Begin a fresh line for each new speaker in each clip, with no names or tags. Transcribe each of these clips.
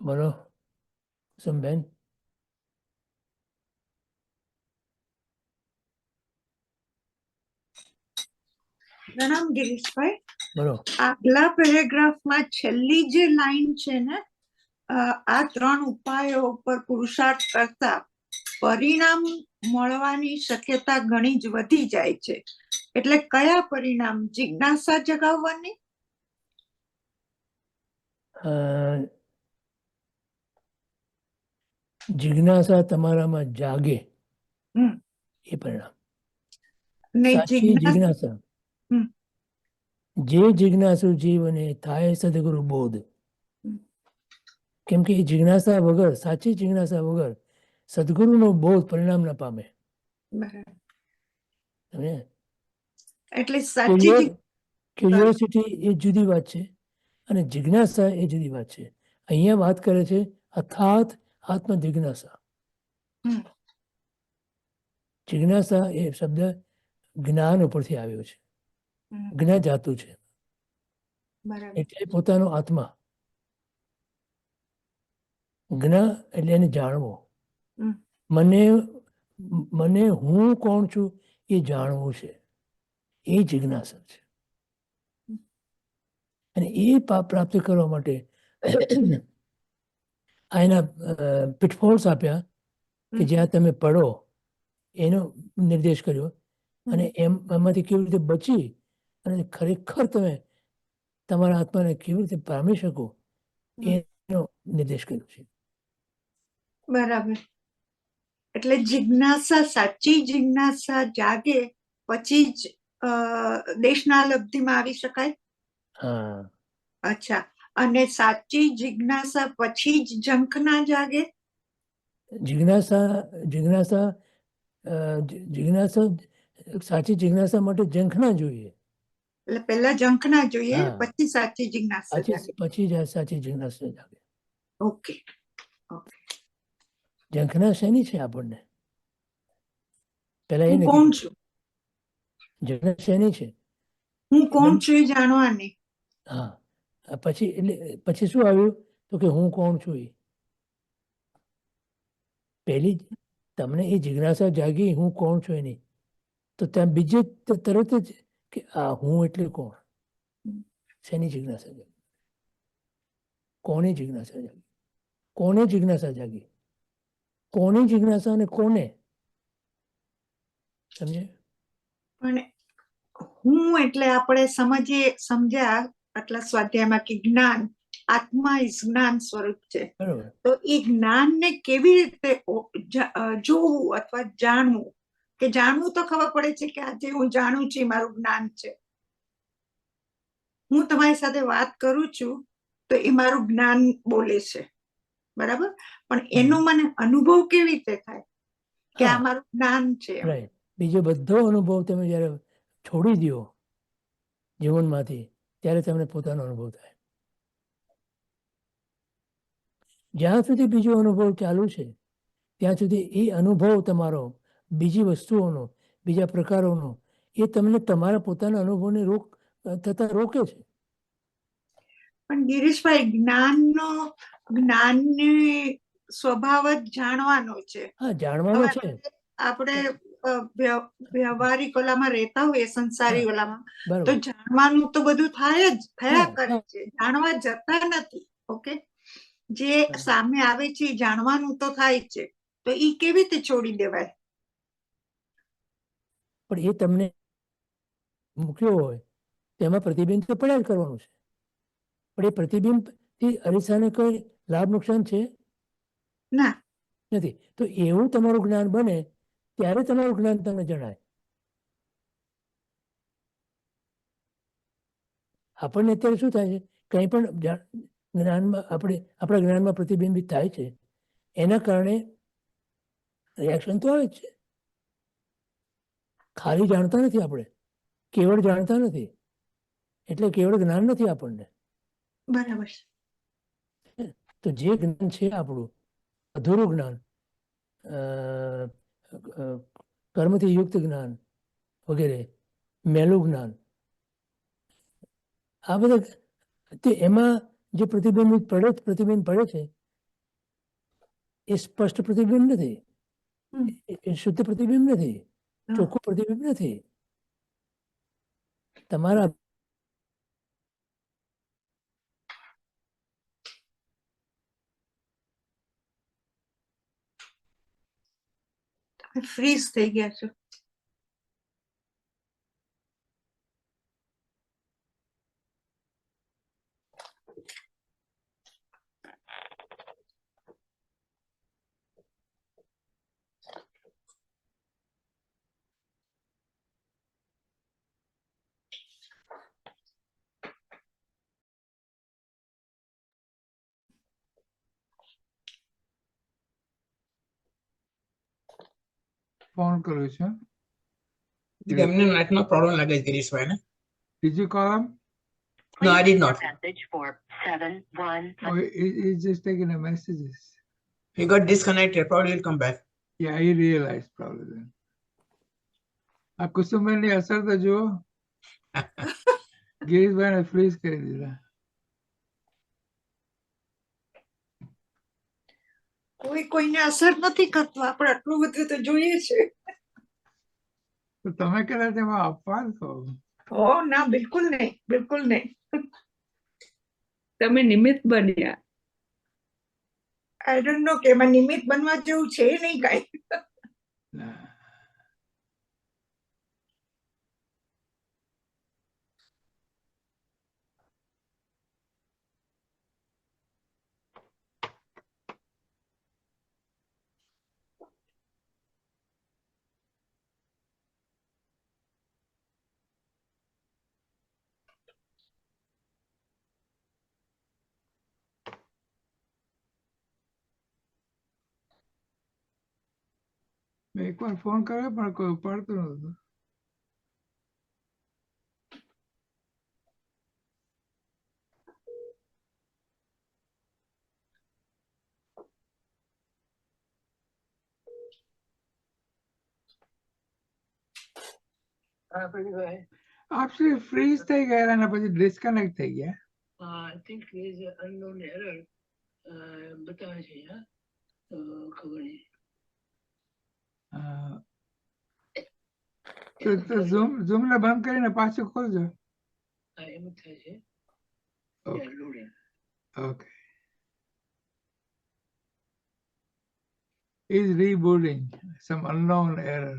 બોલો કુસુમબેન
પ્રણામ ગિરીશભાઈ
બોલો
આગલા પેરેગ્રાફમાં છેલ્લી જે લાઈન છે ને આ ત્રણ ઉપાયો ઉપર પુરુષાર્થ કરતા પરિણામ મળવાની શક્યતા ઘણી જ વધી જાય છે. એટલે કયા પરિણામ? જિજ્ઞાસા જગાવવાની?
જિજ્ઞાસા તમારામાં જાગે એ પરિણામ.
જિજ્ઞાસા
જે જિજ્ઞાસુ જીવને થાય સદગુરુ બોધ. કેમ કે એ જિજ્ઞાસા વગર સાચી જિજ્ઞાસા વગર સદગુરુનો બોધ પરિણામ ન પામે.
એટલે સાચી
ક્યુરિયોસિટી એ જુદી વાત છે અને જિજ્ઞાસા એ જુદી વાત છે. અહીંયા વાત કરે છે અથાત આત્મ જિજ્ઞાસા. જિજ્ઞાસા એ શબ્દ જ્ઞાન ઉપરથી આવ્યો છે. જ્ઞા જાતું છે. એટલે પોતાનો આત્મા. જ્ઞા એટલે એને જાણવો. મને મને હું કોણ છું એ જાણવું છે. એ જિજ્ઞાસા છે. અને એ પ્રાપ્ત કરવા માટે આ એના પિટફોલ્સ આપ્યા કે જ્યાં તમે પડો એનો નિર્દેશ કર્યો. અને એમ એમાંથી કેવી રીતે બચી અને ખરેખર તમે તમારા આત્માને કેવી રીતે પામી શકો એનો નિર્દેશ કર્યો છે.
બરાબર. એટલે જિજ્ઞાસા સાચી જિજ્ઞાસા જાગે પછી જ દેશના લબ્ધિમાં આવી શકાય?
હા.
અચ્છા. અને સાચી જિજ્ઞાસા પછી જ જંખ ના જાગે?
જિજ્ઞાસા જિજ્ઞાસા જિજ્ઞાસા સાચી જિજ્ઞાસા માટે જંખ ના જોઈએ.
એટલે પહેલા જંખ ના જોઈએ પછી સાચી જિજ્ઞાસા
સાચી પછી જ સાચી જિજ્ઞાસા જાગે.
ઓકે.
ઝંખના શેની છે આપણને? પેલા એ
કોણ છું?
ઝંખના શેની છે?
હું કોણ છું એ જાણવાની.
હા. પછી એટલે, પછી શું આવ્યું? તો કે હું કોણ છું એ? પહેલી તમને એ જિજ્ઞાસા જાગી, હું કોણ છું એની? તો ત્યાં બીજે તરત જ કે, આ હું એટલે કોણ? શેની જિજ્ઞાસા જાગી? કોને જિજ્ઞાસા જાગી? કોને જિજ્ઞાસા જાગી? કોની જિજ્ઞાસા અને કોને? સમજે
પણ હું એટલે આપણે સમજીએ, સમજ્યા આટલા સ્વાધ્યાયમાં કે જ્ઞાન આત્મા એ જ્ઞાન સ્વરૂપ છે. તો એ જ્ઞાનને કેવી રીતે જોવું અથવા જાણવું? કે જાણવું તો ખબર પડે છે કે આજે હું જાણું છું મારું જ્ઞાન છે. હું તમારી સાથે વાત કરું છું તો એ મારું જ્ઞાન બોલે છે. બરાબર? પણ એનો મને અનુભવ કેવી રીતે થાય? કે આ મારું જ્ઞાન છે
બીજો બધો અનુભવ તમે જયારે છોડી દો જીવનમાંથી ત્યારે તમને પોતાનો અનુભવ થાય. જ્યાં સુધી બીજો અનુભવ ચાલુ છે ત્યાં સુધી એ અનુભવ તમારો બીજી વસ્તુઓનો બીજા પ્રકારોનો એ તમને તમારા પોતાના અનુભવને રોક થતા રોકે છે.
પણ ગિરીશભાઈ જ્ઞાનનો જ્ઞાનની સ્વભાવ જ જાણવાનો છે.
હા જાણવાનો છે.
આપણે વ્યવહારિક ઓલામાં રહેતા હોઈએ સંસારી ઓલામાં તો જાણવાનું તો બધું થાય જ થયા કરે છે. જાણવા જતા નથી ઓકે? જે સામે આવે છે જાણવાનું તો થાય છે. તો ઈ કેવી રીતે છોડી દેવાય?
પણ એ તમને મૂક્યો હોય તેમાં પ્રતિબિંબ તો પડ્યા જ કરવાનું છે. પણ એ પ્રતિબિંબથી અરીસાને કોઈ લાભ નુકસાન છે?
ના.
નથી. તો એવું તમારું જ્ઞાન બને ત્યારે તમારું જ્ઞાન તમને જણાય. આપણને અત્યારે શું થાય છે? કંઈ પણ જ્ઞાનમાં આપણે આપણા જ્ઞાનમાં પ્રતિબિંબિત થાય છે એના કારણે રિએક્શન તો આવે જ છે. ખાલી જાણતા નથી આપણે. કેવળ જાણતા નથી. એટલે કેવળ જ્ઞાન નથી આપણને.
બરાબર.
તો જે જ્ઞાન છે આપણું અધૂરું જ્ઞાન કર્મથી યુક્ત જ્ઞાન વગેરે મેલું જ્ઞાન. આ બધા તે એમાં જે પ્રતિબિંબિત પડે પ્રતિબિંબ પડે છે એ સ્પષ્ટ પ્રતિબિંબ નથી. એ- શુદ્ધ પ્રતિબિંબ નથી. ચોખ્ખું પ્રતિબિંબ નથી. તમારા
ફ્રીઝ થઈ ગયા
ફોન કર્યો છે
એમને નેટનો પ્રોબ્લેમ લાગે છે ગિરીશભાઈ ને
Did you call?
No, I did not.
a Message for seven one.
Oh, he, he- he's just taking the messages.
he got disconnected probably will come back
Yeah, he realized probably then. આ કુસુમબેનની અસર તો જુઓ ગિરીશભાઈને fridge કરી દીધા
કોઈ કોઈને અસર નથી કરતું આપણે આટલું બધું તો જોઈએ છે.
તો તમે કદાચ એમાં અપવાદ છો
ઓ ના બિલકુલ નહીં બિલકુલ નહીં.
તમે નિમિત્ત બન્યા.
આઈ ડોન્ટ નો કે એમાં નિમિત્ત બનવા જેવું છે નહીં કાંઈ.
એકવાર ફોન કર્યો પણ કોઈ ઉપાડતું
હા પ્રવીણભાઈ
આપશે ફ્રીઝ થઈ ગયા અને પછી ડિસ્કનેક્ટ થઈ ગયા
I think is unknown error બતાવે છે અહીંયા તો ખબર નહીં
ઝૂમ ઝૂમ ને બંધ કરીને પાછું ખોલજો.
હા એમ થાય છે
okay. Is rebooting some unknown error?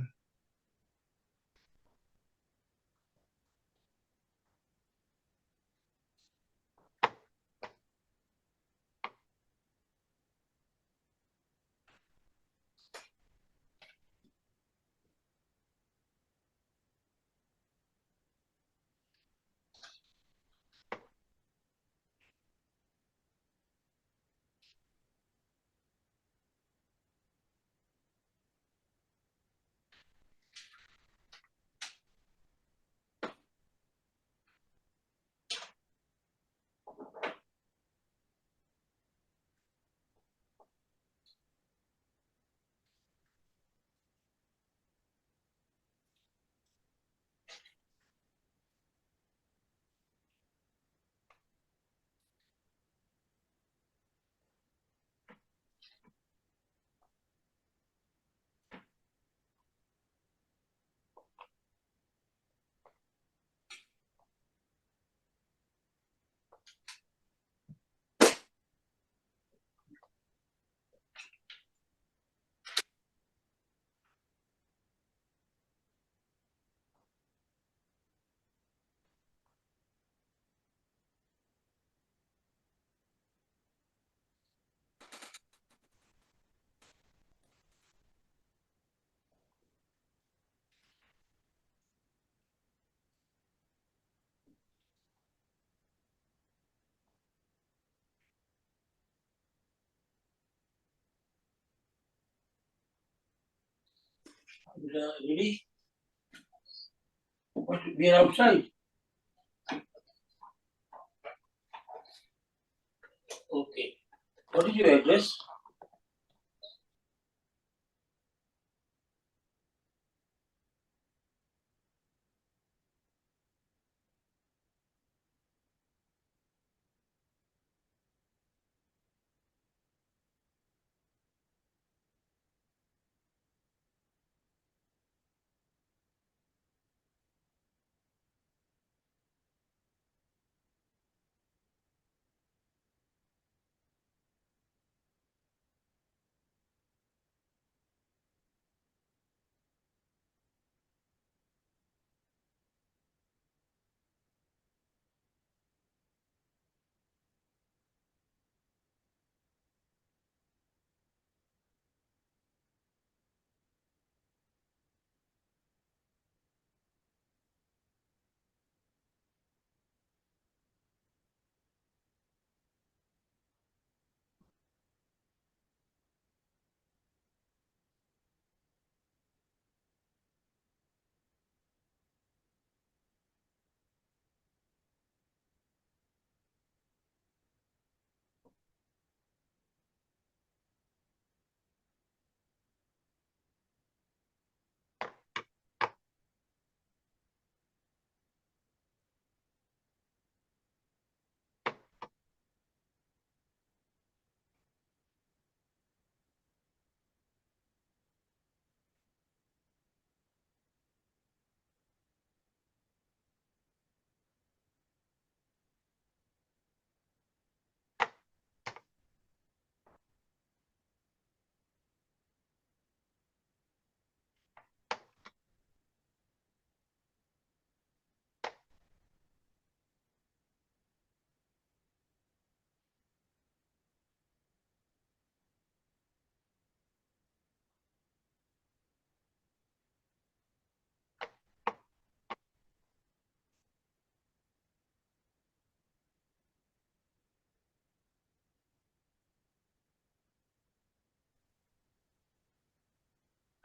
Ready What, we are outside okay. What is your address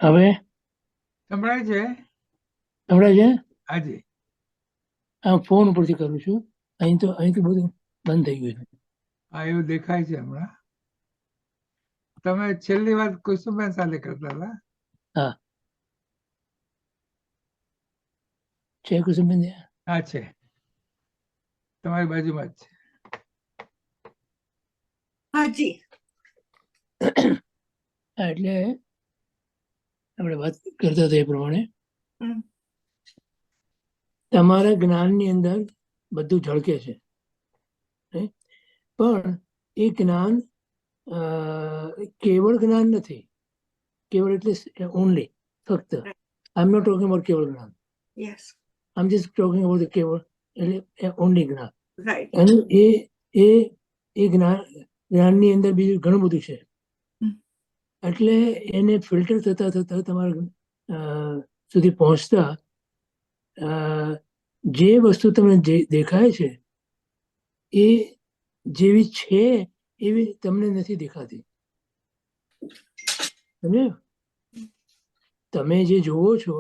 હવે?
સંભળાય છે?
સંભળાય છે?
હાજી.
આ ફોન ઉપરથી કરું છું. અહીં તો અહીં તો બધું બંધ થઈ ગયું છે.
હા એવું દેખાય છે હમણાં. તમે છેલ્લી વાત કુસુમબેન સાથે કરતા હતા? હા.
છે કુસુમબેન?
હા છે. તમારી બાજુમાં જ છે.
હાજી.
એટલે આપણે વાત કરતા હતા એ પ્રમાણે. તમારા જ્ઞાનની અંદર બધું ઝળકે છે? પણ એ જ્ઞાન અ, કેવળ જ્ઞાન નથી. કેવળ એટલે ઓનલી ફક્ત. I am not talking about કેવળ જ્ઞાન.
Yes
I am just talking about કેવળ એટલે ઓનલી જ્ઞાન. અને એ એ એ જ્ઞાન જ્ઞાનની અંદર બીજું ઘણું બધું છે. એટલે એને ફિલ્ટર થતા થતા તમારા સુધી પહોંચતા જે વસ્તુ તમને દેખાય છે, એ જેવી છે એવી તમને નથી દેખાતી સમજ્યા? તમે જે જુઓ છો,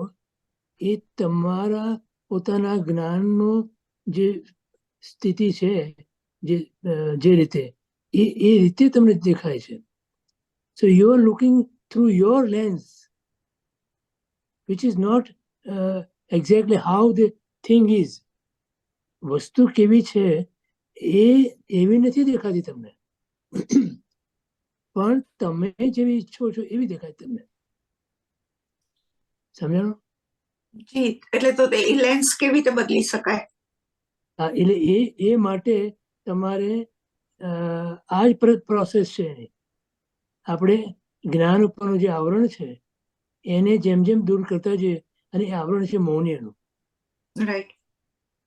એ તમારા પોતાના જ્ઞાનનો જે સ્થિતિ છે, જે જે રીતે એ રીતે તમને દેખાય છે so are looking looking through your lens is not not exactly how the thing is વસ્તુ કેવી છે એ એવી નથી દેખાતી તમને પણ તમે જેવી ઈચ્છો છો એવી દેખાય તમને સમજાણો
જી એટલે તો તે લેન્સ કેવી રીતે બદલી શકાય
હા એટલે એ એ માટે તમારે આ જ પ્રોસેસ છે એની આપણે જ્ઞાન ઉપરનું જે આવરણ છે એને જેમ જેમ દૂર કરતા જઈએ અને એ આવરણ છે મૌન્યનું.
રાઈટ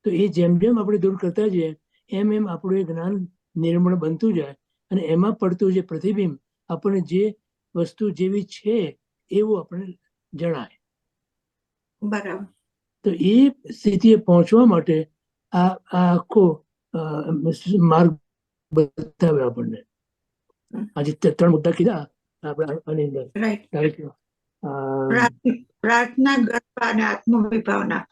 તો એ જેમ જેમ આપણે દૂર કરતા જઈએ એમ એમ આપણું એ જ્ઞાન નિર્મળ બનતું જાય અને એમાં પડતું જે પ્રતિબિંબ આપણને જે વસ્તુ જેવી છે એવું આપણે જણાય.
બરાબર.
તો એ સ્થિતિએ પહોંચવા માટે આ આખો માર્ગ બતાવે આપણને. આજે ત્રણ મુદ્દા કીધા આપણે અંદર
પ્રાર્થના ગરબા અને આત્મવિભાવના.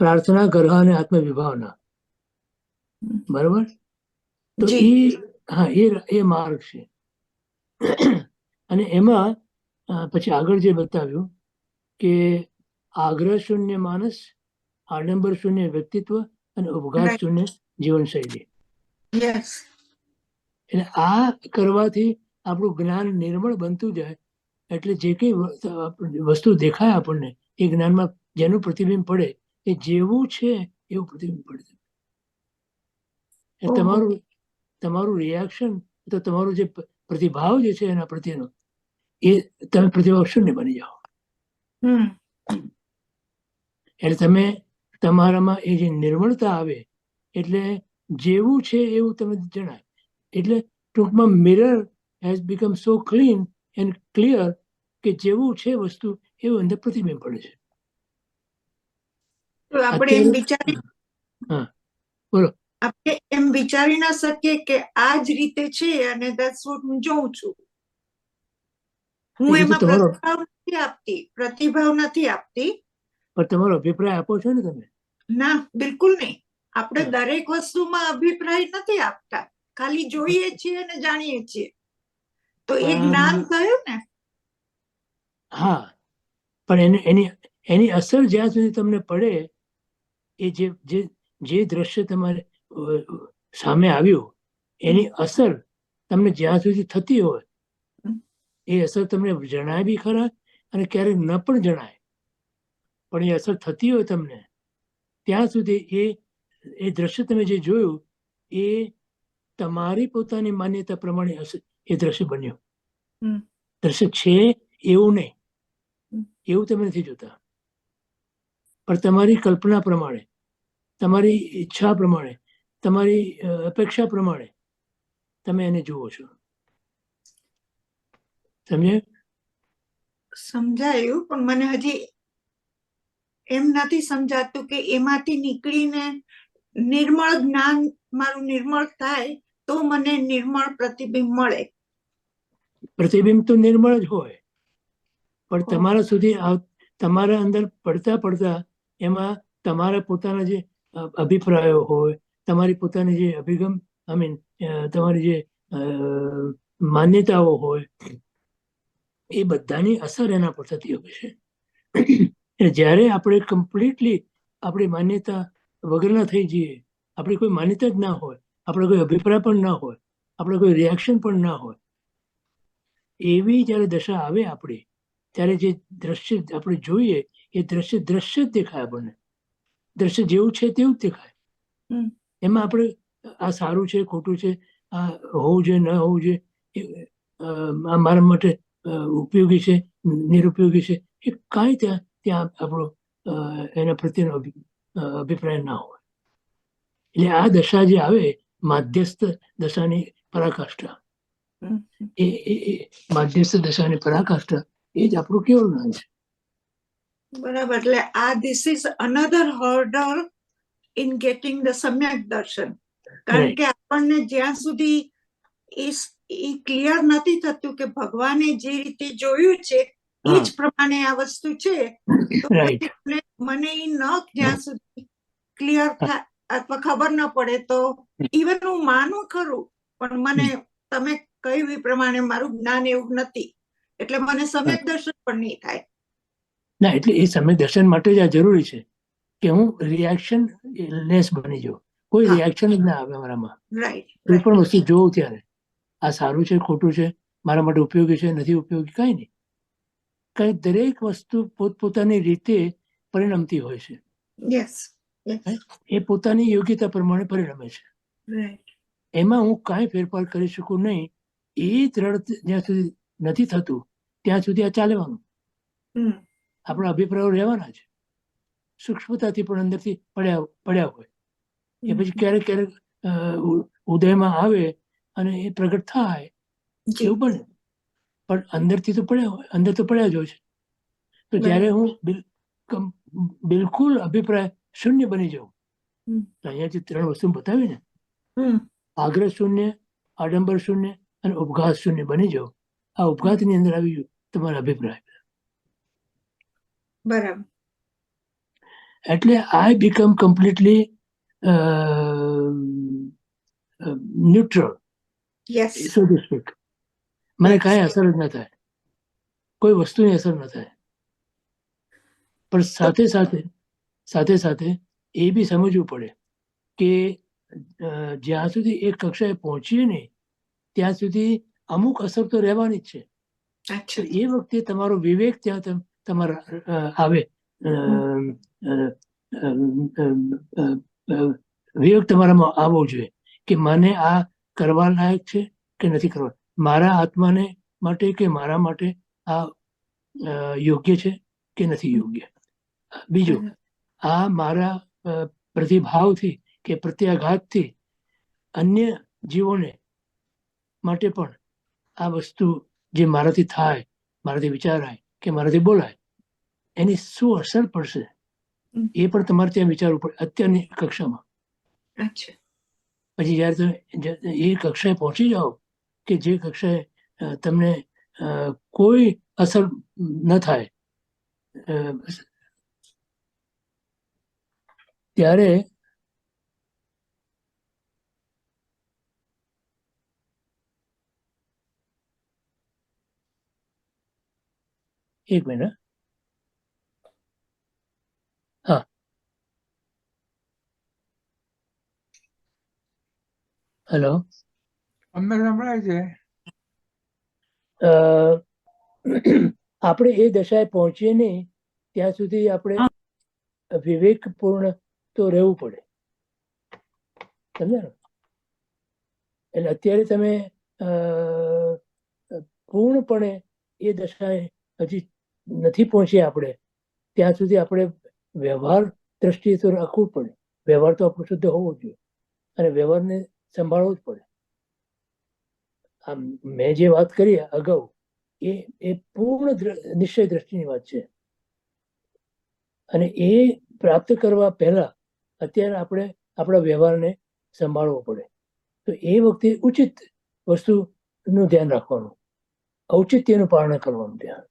પ્રાર્થના ગર્હ અને આત્મવિભાવના. બરાબર? તો એ હા એ એ માર્ગ છે. અને એમાં પછી આગળ જે બતાવ્યું કે આગ્રહ શૂન્ય માણસ આડંબર શૂન્ય વ્યક્તિત્વ અને ઉપઘાત શૂન્ય જીવનશૈલી.
યસ
એટલે આ કરવાથી આપણું જ્ઞાન નિર્મળ બનતું જાય. એટલે જે કંઈ વસ્તુ દેખાય આપણને એ જ્ઞાનમાં જેનું પ્રતિબિંબ પડે એ જેવું છે એવું પ્રતિબિંબ પડે. તમારું તમારું રિએક્શન તો તમારું જે પ્રતિભાવ જે છે એના પ્રત્યેનો એ તમે પ્રતિભાવ શૂન્ય બની જાઓ. એટલે તમે તમારામાં એ જે નિર્મળતા આવે એટલે જેવું છે એવું તમે જણાય. એટલે ટૂંકમાં mirror has become so clean and clear કે જેવું છે વસ્તુ એવું અંદર પ્રતિબિંબ પડે છે.
તો આપણે એમ વિચારી
હા બોલો.
આપણે એમ વિચારી ના શકીએ કે આ જ રીતે છે અને that's વોટ હું જોઉં છું. હું એમાં પ્રતિભાવ નથી આપતી પ્રતિભાવ નથી આપતી.
પણ તમારો અભિપ્રાય આપો છો ને તમે?
ના બિલકુલ નહીં. આપણે દરેક વસ્તુમાં અભિપ્રાય નથી આપતા. ખાલી જોઈએ છીએ અને જાણીએ છીએ. તો એ જ્ઞાન થયું ને?
હા. પણ એની એની એની અસર જ્યાં સુધી તમને પડે એ જે જે જે દ્રશ્ય તમારે સામે આવ્યું એની અસર તમને જ્યાં સુધી થતી હોય એ અસર તમને જણાય બી ખરા અને ક્યારેક ન પણ જણાય. પણ એ અસર થતી હોય તમને ત્યાં સુધી એ એ દ્રશ્ય તમે જે જોયું એ તમારી પોતાની માન્યતા પ્રમાણે હશે. એ દ્રશ્ય બન્યું. દ્રશ્ય છે એવું નહીં. એવું તમે નથી જોતા. પણ તમારી કલ્પના પ્રમાણે તમારી ઈચ્છા પ્રમાણે તમારી અપેક્ષા પ્રમાણે તમે એને જુઓ છો. સમજે
સમજાયું પણ મને હજી એમ નથી સમજાતું કે એમાંથી નીકળીને નિર્મળ જ્ઞાન મારું નિર્મળ થાય તો મને નિર્મળ પ્રતિબિંબ મળે.
પ્રતિબિંબ તો નિર્મળ જ હોય. પણ તમારા સુધી તમારા અંદર પડતા પડતા એમાં તમારા પોતાના જે અભિપ્રાયો હોય તમારી પોતાની જે અભિગમ આઈ મીન તમારી જે માન્યતાઓ હોય એ બધાની અસર એના પર થતી હોય છે. જ્યારે આપણે કમ્પ્લીટલી આપણી માન્યતા વગરના થઈ જઈએ. આપણી કોઈ માન્યતા જ ના હોય. આપણો કોઈ અભિપ્રાય પણ ના હોય. આપણો કોઈ રિએક્શન પણ ના હોય. એવી જ્યારે દશા આવે આપણી ત્યારે જે દ્રશ્ય આપણે જોઈએ એ દ્રશ્ય દ્રશ્ય જ દેખાય આપણને. દ્રશ્ય જેવું છે તેવું જ દેખાય.
હમ.
એમાં આપણે આ સારું છે ખોટું છે આ હોવું જોઈએ ન હોવું જોઈએ આ મારા માટે ઉપયોગી છે નિરુપયોગી છે એ કાંઈ ત્યાં ત્યાં આપણો એના પ્રત્યેનો અભિપ્રાય ના હોય. એટલે આ દશા જે આવે માધ્યસ્થ દશાની પરાકાષ્ઠા. એ માધ્યસ્થ દશાની પરાકાષ્ઠા એ જ આપણું કેવું નામ છે?
બરાબર એટલે આ this is another harder in getting the સમ્યક દર્શન. કારણ કે આપણને જ્યાં સુધી એ ક્લિયર નથી થતું કે ભગવાને જે રીતે જોયું છે એ જ પ્રમાણે આ વસ્તુ છે. મને- એ ન જ્યાં સુધી ક્લિયર થાય અથવા ખબર ન પડે તો ઇવન હું માનું ખરું પણ મને તમે કહ્યું એ પ્રમાણે મારું જ્ઞાન એવું નથી. એટલે મને સમ્યક દર્શન પણ નહીં થાય.
ના એટલે એ સમય દર્શન માટે જ આ જરૂરી છે કે હું રિએક્શન લેસ બની જાઉં. કોઈ રિએક્શન જ ના આવે મારામાં.
રાઈટ
કોઈ પણ વસ્તુ જોઉં ત્યારે. આ સારું છે ખોટું છે મારા માટે ઉપયોગી છે નથી ઉપયોગી કઈ નહીં. કઈ દરેક વસ્તુ પોતપોતાની રીતે પરિણમતી હોય છે. એ પોતાની યોગ્યતા પ્રમાણે પરિણમે છે. એમાં હું કાંઈ ફેરફાર કરી શકું નહીં. એ દ્રઢ જ્યાં સુધી નથી થતું ત્યાં સુધી આ ચાલવાનું. આપણા અભિપ્રાયો રહેવાના છે. સૂક્ષ્મતાથી પણ અંદરથી પડ્યા પડ્યા હોય. એ પછી ક્યારેક ક્યારેક ઉદયમાં આવે અને એ પ્રગટ થાય એવું બને પણ અંદરથી તો પડ્યા હોય અંદર તો પડ્યા જ હોય છે. તો જ્યારે હું બિલકુલ અભિપ્રાય શૂન્ય બની જાઉં
હમ.
તો અહીંયા જે ત્રણ વસ્તુ બતાવી ને આગ્રહ શૂન્ય આડંબર શૂન્ય અને ઉપઘાત શૂન્ય બની જાઉં આ ઉપઘાતની અંદર આવી ગયું તમારા અભિપ્રાય.
બરાબર.
એટલે I become completely neutral.
Yes
so to speak મને કાંઈ અસર જ ન થાય. કોઈ વસ્તુની અસર ન થાય. પણ સાથે સાથે સાથે સાથે એ બી સમજવું પડે કે જ્યાં સુધી એક કક્ષાએ પહોંચીએ નહીં ત્યાં સુધી અમુક અસર તો રહેવાની જ છે. એ વખતે તમારો વિવેક ત્યાં તમારા આવે. વિવેક તમારામાં આવવો જોઈએ કે મને આ કરવા લાયક છે કે નથી કરવા. મારા આત્માને માટે કે મારા માટે આ યોગ્ય છે કે નથી યોગ્ય? બીજું આ મારા પ્રતિભાવથી કે પ્રત્યાઘાતથી અન્ય જીવોને માટે પણ આ વસ્તુ જે મારાથી થાય મારાથી વિચારાય કે મારાથી બોલાય એની શું અસર પડશે? એ પણ તમારે ત્યાં વિચારવું પડે અત્યારની કક્ષામાં. પછી જ્યારે તમે એ કક્ષાએ પહોંચી જાઓ કે જે કક્ષાએ તમને કોઈ અસર ન થાય. ત્યારે એક મિનિટ હા. હેલો.
અમને સંભળાય છે?
આપણે એ દશાએ પહોંચીએ નહીં, ત્યાં સુધી આપણે વિવેકપૂર્ણ તો રહેવું પડે. સમજ્યા એટલે અત્યારે તમે પૂર્ણપણે એ દશાએ હજી નથી પહોંચ્યા આપણે, ત્યાં સુધી આપણે વ્યવહાર દ્રષ્ટિએ તો રાખવું પડે. વ્યવહાર તો આપણો શુદ્ધ હોવો જોઈએ. અને વ્યવહારને સંભાળવો જ પડે. આમ મેં જે વાત કરી અગાઉ, એ એ પૂર્ણ નિશ્ચય દ્રષ્ટિની વાત છે. અને એ પ્રાપ્ત કરવા પહેલા અત્યારે આપણે આપણા વ્યવહારને સંભાળવો પડે. તો એ વખતે ઉચિત વસ્તુનું ધ્યાન રાખવાનું. ઔચિત્યનું પાલન કરવાનું ત્યાં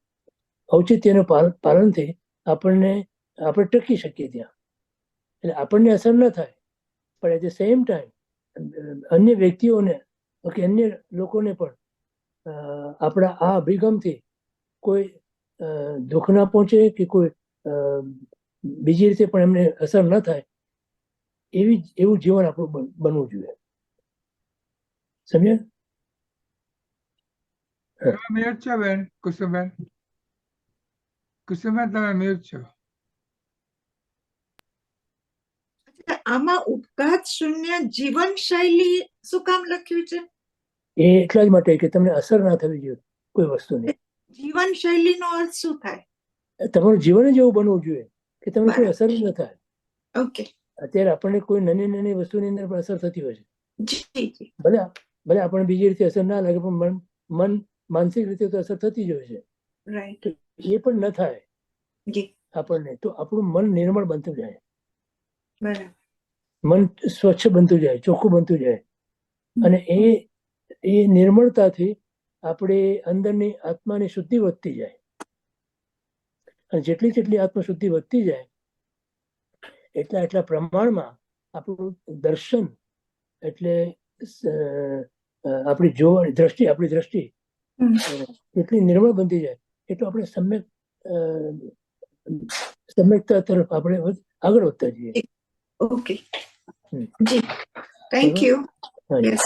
ઔચિત્યનું પાલનથી આપણને, આપણે ટકી શકીએ ત્યાં. એટલે આપણને અસર ન થાય, પણ એટ ધ સેમ ટાઈમ અન્ય વ્યક્તિઓને કે અન્ય લોકોને પણ અ, આપણા આ અભિગમથી કોઈ દુઃખ ના પહોંચે કે કોઈ બીજી રીતે પણ એમને અસર ન થાય એવી એવું જીવન આપણું બનવું જોઈએ. સમજ્યા?
મ્યુટ છો બેન કુસુમબેન? કુસુમબેન તમે મ્યુટ છો?
આમાં ઉપઘાત શૂન્ય જીવન શૈલી શું કામ લખ્યું છે?
એ એટલા જ માટે કે તમને અસર ના થવી જોઈએ કોઈ વસ્તુની.
જીવન શૈલીનો અર્થ શું થાય?
તમારું જીવન જ એવું બનવું જોઈએ કે તમને કોઈ અસર જ ન થાય.
ઓકે.
અત્યારે આપણને કોઈ નાની નાની વસ્તુની અંદર પણ અસર થતી હોય છે. ભલે ભલે આપણને બીજી રીતે અસર ના લાગે પણ મન મન માનસિક રીતે તો અસર થતી જ હોય છે. એ પણ ન થાય આપણને તો આપણું મન નિર્મળ બનતું જાય. મન સ્વચ્છ બનતું જાય ચોખ્ખું બનતું જાય. અને એ એ નિર્મળતાથી આપણે અંદરની આત્માની શુદ્ધિ વધતી જાય. અને જેટલી જેટલી આત્મશુદ્ધિ વધતી જાય એટલા એટલા પ્રમાણમાં આપણું દર્શન એટલે આપણી જોવાની દ્રષ્ટિ આપણી દ્રષ્ટિ. એટલી નિર્મળ બનતી જાય એટલું આપણે સમ્યક સમ્યકતા તરફ આપણે આગળ વધતા જઈએ.
Okay. G. Thank you yes